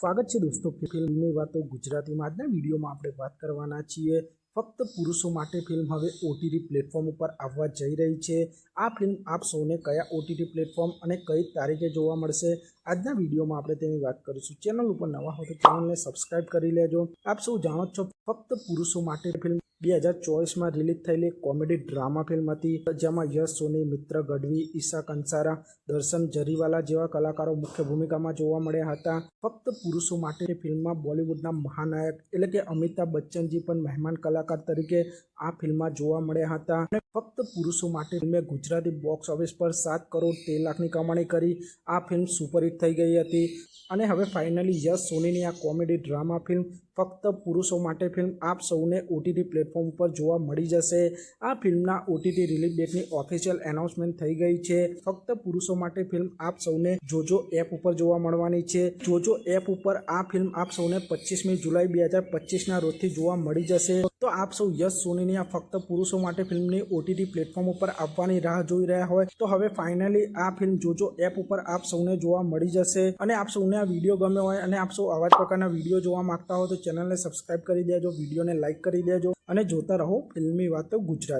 સ્વાગત છે દોસ્તો ફિલ્મની વાતો ગુજરાતીમાં. આજના વિડીયોમાં આપણે વાત કરવાના છીએ ફક્ત પુરુષો માટે ફિલ્મ. હવે ઓટીટી પ્લેટફોર્મ ઉપર આવવા જઈ રહી છે. આ ફિલ્મ આપ સૌને કયા ઓટીટી પ્લેટફોર્મ અને કઈ તારીખે જોવા મળશે આજના વિડીયોમાં આપણે તેની વાત કરીશું. ચેનલ ઉપર નવા હો તો ચેનલને સબસ્ક્રાઇબ કરી લેજો. આપ સૌ જાણો છો, ફક્ત પુરુષો માટે ફિલ્મ બે હજાર ચોવીસમાં રિલીઝ થયેલી કોમેડી ડ્રામા ફિલ્મ હતી, જેમાં યશ, સોની, મિત્ર, ગઢવી, ઈશા, કંસારા, દર્શન, જરીવાલા જેવા કલાકારો મુખ્ય ભૂમિકામાં જોવા મળ્યા હતા. ફક્ત પુરુષો માટે ફિલ્મમાં બોલિવૂડના મહાનાયક એટલે કે અમિતાભ બચ્ચનજી પણ મહેમાન કલાકાર તરીકે આ ફિલ્મમાં જોવા મળ્યા હતા. અને ફક્ત પુરુષો માટે ફિલ્મે ગુજરાતી બોક્સ ઓફિસ પર સાત કરોડ તેર લાખની કમાણી કરી આ ફિલ્મ સુપરહિટ થઈ ગઈ હતી. અને હવે ફાઇનલી યશ, સોનીની આ કોમેડી ડ્રામા ફિલ્મ ફક્ત પુરુષો માટે ફિલ્મ આપ સૌને ઓટીટી પ્લેટફોર્મ ઉપર જોવા મળી જશે. આ ફિલ્મના ઓટીટી રિલીઝ ડેટની ઓફિશિયલ એનાઉન્સમેન્ટ થઈ ગઈ છે. ફક્ત પુરુષો માટે ફિલ્મ આપ સૌને જોજો એપ ઉપર જોવા મળવાની છે. જોજો એપ ઉપર આ ફિલ્મ આપ સૌને પચીસમી જુલાઈ બે હજાર પચીસના રોજથી જોવા મળી જશે. તો આપ સૌ યશ સોનીની આ ફક્ત પુરુષો માટે ફિલ્મની ઓટીટી પ્લેટફોર્મ ઉપર આવવાની રાહ જોઈ રહ્યા હોય, તો હવે ફાઇનલી આ ફિલ્મ જોજો એપ ઉપર આપ સૌને જોવા મળી જશે. અને આપ સૌને આ વીડિયો ગમ્યો હોય અને આપ સૌ આવા જ પ્રકારના વીડિયો જોવા માંગતા હો, તો ચેનલને સબસ્ક્રાઇબ કરી દેજો, વિડીયોને લાઇક કરી દેજો અને જોતા રહો ફિલ્મી વાતો ગુજરાત.